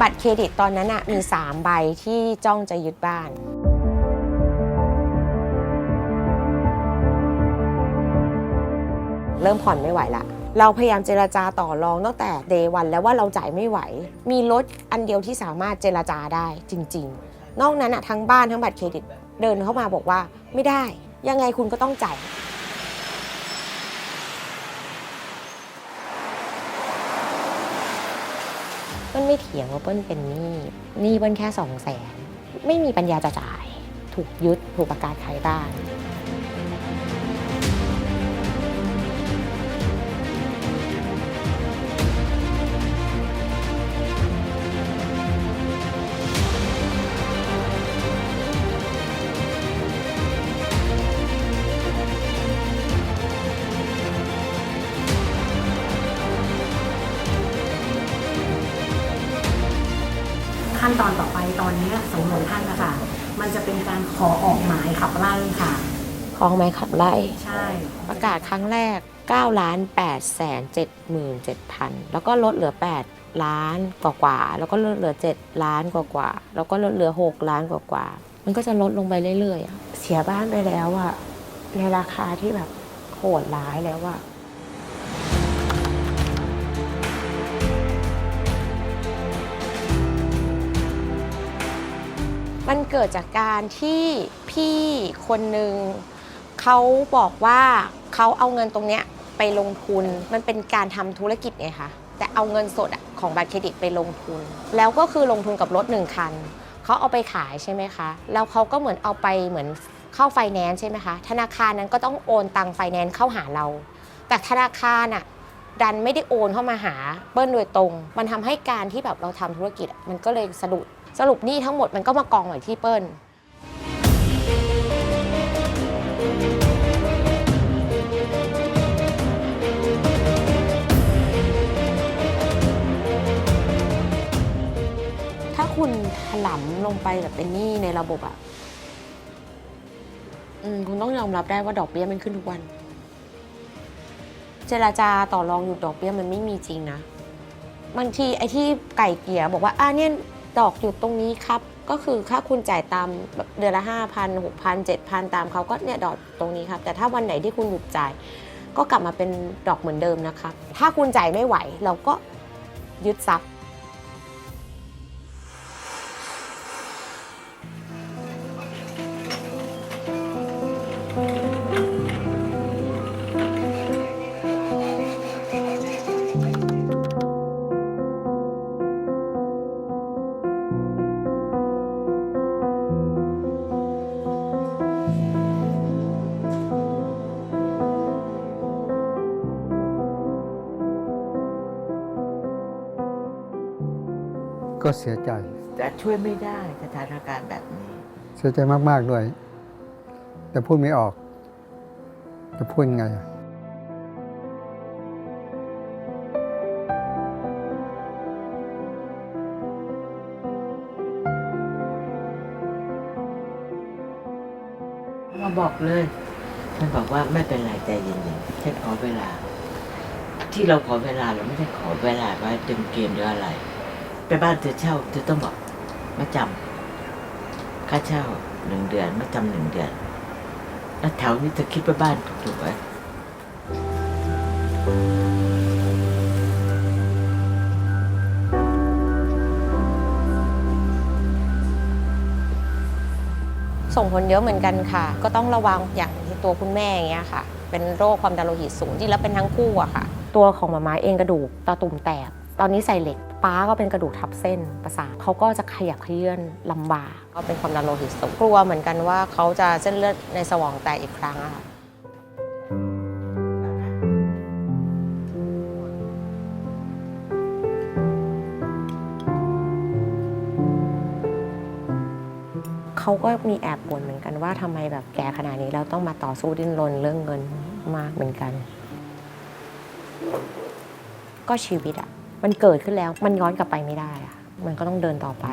บัตรเครดิตตอนนั้นอะมี 3 ใบที่จ้องจะยึดบ้าน เริ่มผ่อนไม่ไหวละ เราพยายามเจราจาต่อรองตั้งแต่เดวันแล้วว่าเราจ่ายไม่ไหว มีรถอันเดียวที่สามารถเจราจาได้จริง ๆ นอกนั้นอะทั้งบ้านทั้งบัตรเครดิตเดินเข้ามาบอกว่าไม่ได้ ยังไงคุณก็ต้องจ่าย เปิ้ลไม่เถียงว่าเปิ้ลเป็นหนี้หนี้เปิ้ลแค่สองแสนไม่มีปัญญาจะจ่าย ถูกยึดถูกประกาศขายบ้าน ขั้นตอนต่อไปตอนเนี้ยสำนวนท่านนะคะมันจะเป็นการขอออกหมายขับไล่ค่ะ ของไม้ขับไล่ ใช่ ประกาศครั้งแรก9ล้าน8แสน77,000แล้วก็ลดเหลือ 8 ล้านกว่าๆแล้วก็ลดเหลือ 7 ล้านกว่าๆแล้วก็ลดเหลือ 6 ล้านกว่าๆมันก็จะลดลงไปเรื่อยๆอะเสียบ้านไปแล้วอะในราคาที่แบบโหดร้ายแล้วอะ มันเกิดจากการที่พี่คนหนึ่งเขาบอกว่าเขาเอาเงินตรงเนี้ยไปลงทุนมันเป็นการทำธุรกิจไงคะแต่เอาเงินสดอะของบัตรเครดิตไปลงทุน แล้วก็คือลงทุนกับรถหนึ่งคันเขาเอาไปขายใช่ไหมคะแล้วเขาก็เหมือนเอาไปเหมือนเข้าไฟแนนซ์ใช่ไหมคะธนาคารนั้นก็ต้องโอนตังไฟแนนซ์เข้าหาเรา แต่ธนาคารอะดันไม่ได้โอนเข้ามาหาเปิ้ลโดยตรง มันทำให้การที่แบบเราทำธุรกิจอะมันก็เลยสะดุด สรุปหนี้ทั้งหมดมันก็มากองไว้ที่เปิ้ลถ้าคุณถลำลงไปแบบเป็นหนี้ในระบบอะอืมคุณต้องยอมรับได้ว่าดอกเบี้ยมันขึ้นทุกวัน เจราจาต่อรองอยู่ดอกเบี้ยมันไม่มีจริงนะ บางทีไอ้ที่ไก่เกลี่ยบอกว่าอ่าเนี่ย ดอกอยู่ตรงนี้ครับ ก็คือค่าคุณจ่ายตามเดือนละห้าพันหกพันเจ็ดพันตามเขาก็เนี่ยดอกตรงนี้ครับ แต่ถ้าวันไหนที่คุณหยุดจ่าย ก็กลับมาเป็นดอกเหมือนเดิมนะครับ ถ้าคุณจ่ายไม่ไหวเราก็ยึดทรัพย์ ก็เสียใจ แต่ช่วยไม่ได้สถานการณ์แบบนี้ เสียใจมากๆด้วย แต่พูดไม่ออก จะพูดยังไงอะมาบอกเลยฉันบอกว่าไม่เป็นไรใจเย็นๆฉันขอเวลา ที่เราขอเวลาเราไม่ได้ขอเวลาว่าเต็มเกมหรืออะไร ไปบ้านเธอเช่าเธอต้องบอกมาจำค่าเช่าหนึ่งเดือนมาจำหนึ่งเดือน แล้วแถวนี้เธอคิดว่าบ้านถูกไหมส่งผลเยอะเหมือนกันค่ะ ก็ต้องระวังอย่างที่ตัวคุณแม่อย่างเงี้ยค่ะ เป็นโรคความดันโลหิตสูงจริงแล้วเป็นทั้งคู่อะค่ะ ตัวของหมาม้าเองกระดูกตาตุ่มแตกตอนนี้ใส่เหล็ก ป้าก็เป็นกระดูกทับเส้นประสาทเขาก็จะขยับเขยื่อนลำบากก็เป็นความดันโลหิตสูงกลัวเหมือนกันว่าเขาจะเส้นเลือดในสมองแตกอีกครั้งอะค่ะเขาก็มีแอบบ่นเหมือนกันว่าทำไมแบบแก่ขนาดนี้แล้วต้องมาต่อสู้ดิ้นรนเรื่องเงินมากเหมือนกัน ก็ชีวิตอะ มันเกิดขึ้นแล้วมันย้อนกลับไปไม่ได้อะมันก็ต้องเดินต่อไป